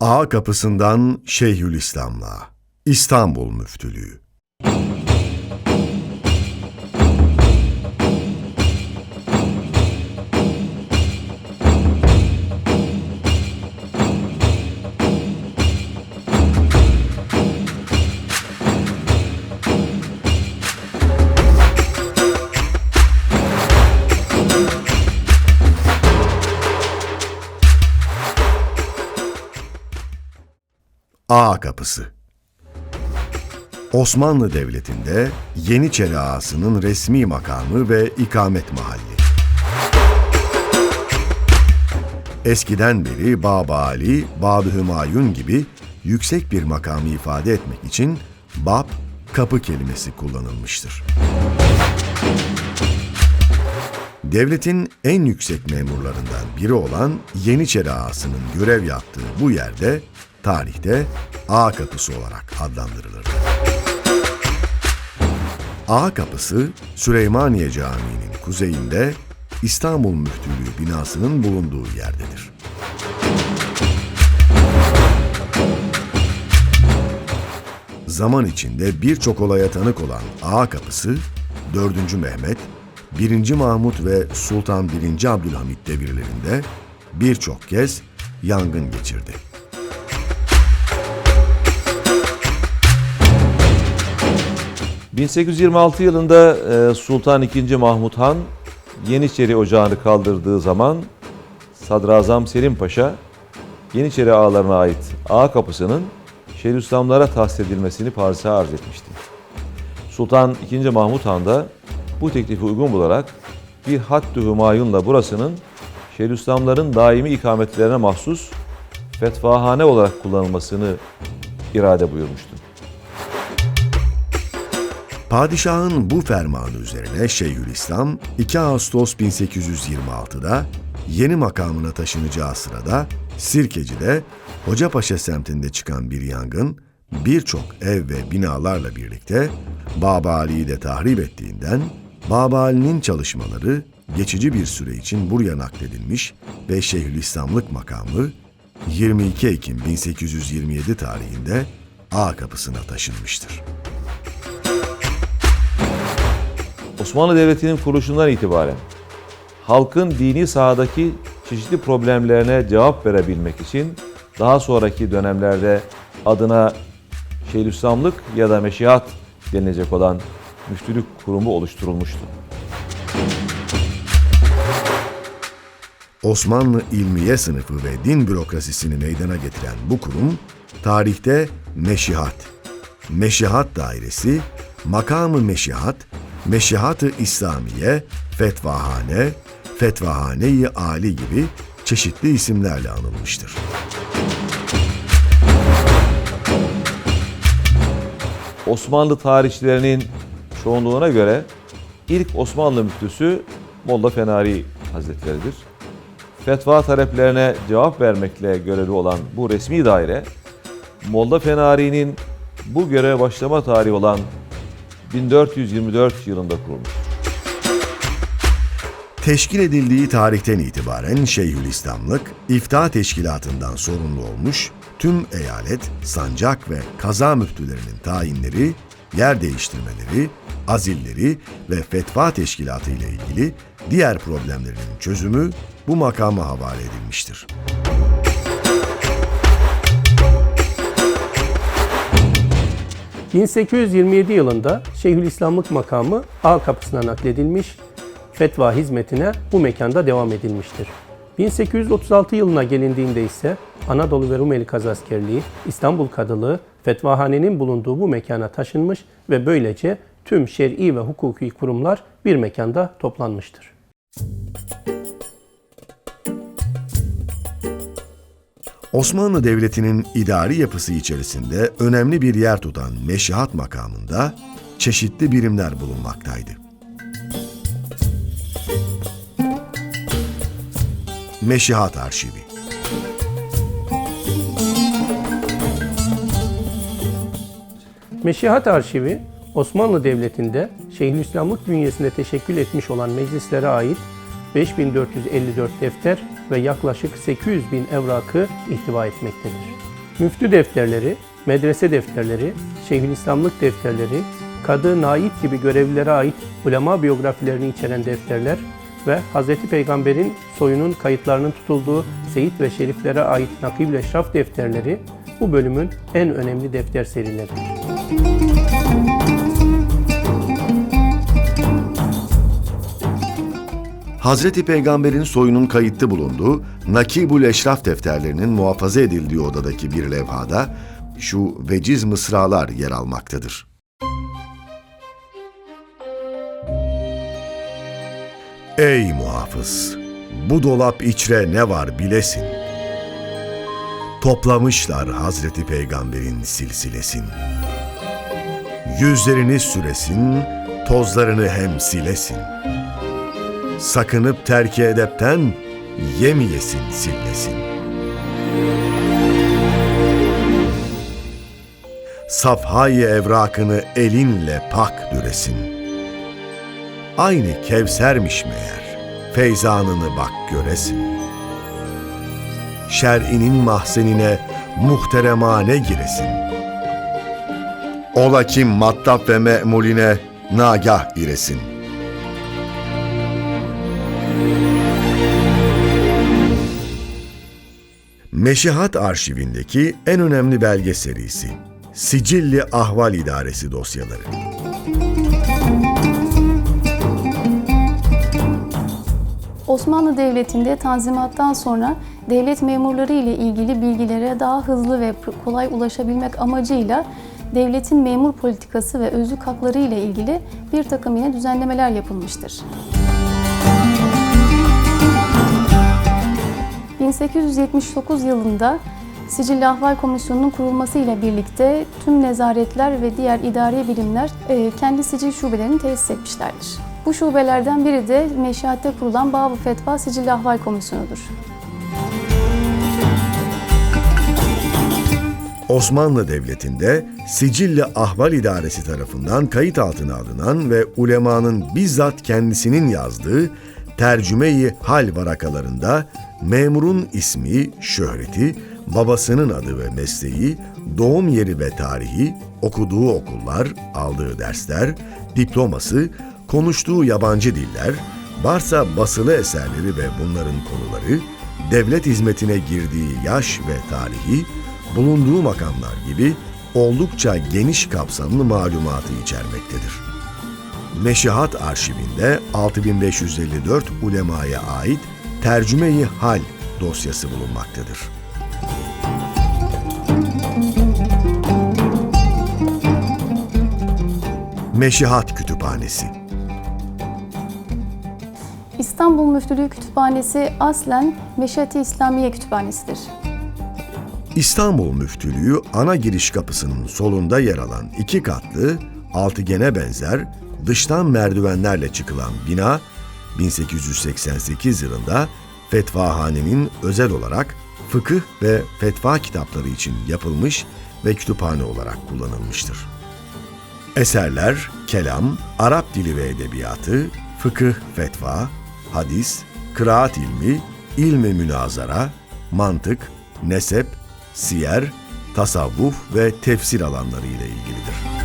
A kapısından Şeyhülislam'la İstanbul Müftülüğü. Kapısı. Osmanlı Devleti'nde Yeniçeri Ağası'nın resmi makamı ve ikamet mahalli. Eskiden beri Baba Ali, Bab-ı Hümayun gibi yüksek bir makamı ifade etmek için bab, kapı kelimesi kullanılmıştır. Devletin en yüksek memurlarından biri olan Yeniçeri Ağası'nın görev yaptığı bu yerde tarihte A kapısı olarak adlandırılır. A kapısı Süleymaniye Camii'nin kuzeyinde İstanbul Müftülüğü binasının bulunduğu yerdedir. Zaman içinde birçok olaya tanık olan A kapısı 4. Mehmet, 1. Mahmut ve Sultan 1. Abdülhamit devirlerinde birçok kez yangın geçirdi. ...1826 yılında e, Sultan II. Mahmut Han... ...Yeniçeri Ocağı'nı kaldırdığı zaman... ...Sadrazam Selim Paşa... ...Yeniçeri ağalarına ait ağa kapısının... ...Şeyhülislamlara tahsis edilmesini Paris'e arz etmişti. Sultan II. Mahmut Han da bu teklifi uygun bularak... ...bir hattü hümayunla burasının... ...Şeyhülislamların daimi ikametlerine mahsus... ...fetvahane olarak kullanılmasını irade buyurmuştu. Padişahın bu fermanı üzerine Şeyhülislam 2 Ağustos 1826'da yeni makamına taşınacağı sırada Sirkeci'de Hocapaşa semtinde çıkan bir yangın birçok ev ve binalarla birlikte Baba Ali'yi de tahrip ettiğinden Baba Ali'nin çalışmaları geçici bir süre için buraya nakledilmiş ve Şeyhülislamlık makamı 22 Ekim 1827 tarihinde A kapısına taşınmıştır. Osmanlı Devleti'nin kuruluşundan itibaren halkın dini sahadaki çeşitli problemlerine cevap verebilmek için daha sonraki dönemlerde adına Şeyhülislamlık ya da Meşihat denilecek olan müftülük kurumu oluşturulmuştu. Osmanlı ilmiye sınıfı ve din bürokrasisini meydana getiren bu kurum, tarihte Meşihat, Meşihat Dairesi, Makamı Meşihat, Meşihat-ı İslamiye, Fetvahane, Fetvahane-i Ali gibi çeşitli isimlerle anılmıştır. Osmanlı tarihçilerinin çoğunluğuna göre ilk Osmanlı müftüsü Molla Fenari Hazretleri'dir. Fetva taleplerine cevap vermekle görevli olan bu resmi daire, Molla Fenari'nin bu göreve başlama tarihi olan 1424 yılında kurulmuş. Teşkil edildiği tarihten itibaren Şeyhülislamlık, İftah Teşkilatı'ndan sorumlu olmuş, tüm eyalet, sancak ve kaza müftülerinin tayinleri, yer değiştirmeleri, azilleri ve fetva teşkilatı ile ilgili diğer problemlerinin çözümü bu makama havale edilmiştir. ...1827 yılında Şeyhülislamlık makamı A kapısına nakledilmiş, fetva hizmetine bu mekanda devam edilmiştir. 1836 yılına gelindiğinde ise Anadolu ve Rumeli Kazaskerliği, İstanbul Kadılığı, fetvahanenin bulunduğu bu mekana taşınmış ve böylece tüm şer'i ve hukuki kurumlar bir mekanda toplanmıştır. Osmanlı Devleti'nin idari yapısı içerisinde önemli bir yer tutan Meşihat makamında çeşitli birimler bulunmaktaydı. Meşihat Arşivi Meşihat Arşivi, Osmanlı Devleti'nde Şeyhülislamlık bünyesinde teşekkül etmiş olan meclislere ait 5454 defter ve yaklaşık 800 bin evrakı ihtiva etmektedir. Müftü defterleri, medrese defterleri, Şeyhülislamlık defterleri, kadı, naip gibi görevlilere ait ulema biyografilerini içeren defterler ve Hz. Peygamber'in soyunun kayıtlarının tutulduğu Seyit ve Şeriflere ait Nakib ve Eşraf defterleri bu bölümün en önemli defter serileridir. Hazreti Peygamber'in soyunun kayıtlı bulunduğu Nakibul Eşraf defterlerinin muhafaza edildiği odadaki bir levhada şu veciz mısralar yer almaktadır. Ey muhafız! Bu dolap içre ne var bilesin. Toplamışlar Hazreti Peygamber'in silsilesin. Yüzlerini süresin, tozlarını hem silesin. Sakınıp terki edepten yemeyesin sillesin. Safhayı evrakını elinle pak düresin. Aynı Kevsermiş meğer, feyzanını bak göresin. Şer'inin mahzenine muhteremane giresin. Ola kim mattap ve me'muline nagah iresin.'' Meşihat arşivindeki en önemli belge serisi Sicilli Ahval İdaresi dosyaları. Osmanlı Devleti'nde Tanzimat'tan sonra devlet memurları ile ilgili bilgilere daha hızlı ve kolay ulaşabilmek amacıyla devletin memur politikası ve özlük hakları ile ilgili bir takım yine düzenlemeler yapılmıştır. 1879 yılında Sicilli Ahval Komisyonu'nun kurulması ile birlikte tüm nezaretler ve diğer idari birimler e, kendi sicil şubelerini tesis etmişlerdir. Bu şubelerden biri de meşiatte kurulan Bab-ı Fetva Sicilli Ahval Komisyonu'dur. Osmanlı Devleti'nde Sicilli Ahval İdaresi tarafından kayıt altına alınan ve ulemanın bizzat kendisinin yazdığı tercüme-i hal varakalarında memurun ismi, şöhreti, babasının adı ve mesleği, doğum yeri ve tarihi, okuduğu okullar, aldığı dersler, diploması, konuştuğu yabancı diller, varsa basılı eserleri ve bunların konuları, devlet hizmetine girdiği yaş ve tarihi, bulunduğu makamlar gibi oldukça geniş kapsamlı malumatı içermektedir. Meşihat arşivinde 6554 ulemaya ait tercüme-i hal dosyası bulunmaktadır. Meşihat Kütüphanesi İstanbul Müftülüğü Kütüphanesi aslen Meşiat-ı İslamiye Kütüphanesidir. İstanbul Müftülüğü ana giriş kapısının solunda yer alan iki katlı, altıgene benzer, dıştan merdivenlerle çıkılan bina 1888 yılında Fetvahane'nin özel olarak fıkıh ve fetva kitapları için yapılmış ve kütüphane olarak kullanılmıştır. Eserler, kelam, Arap dili ve edebiyatı, fıkıh, fetva, hadis, kıraat ilmi, ilmi münazara, mantık, nesep, siyer, tasavvuf ve tefsir alanları ile ilgilidir.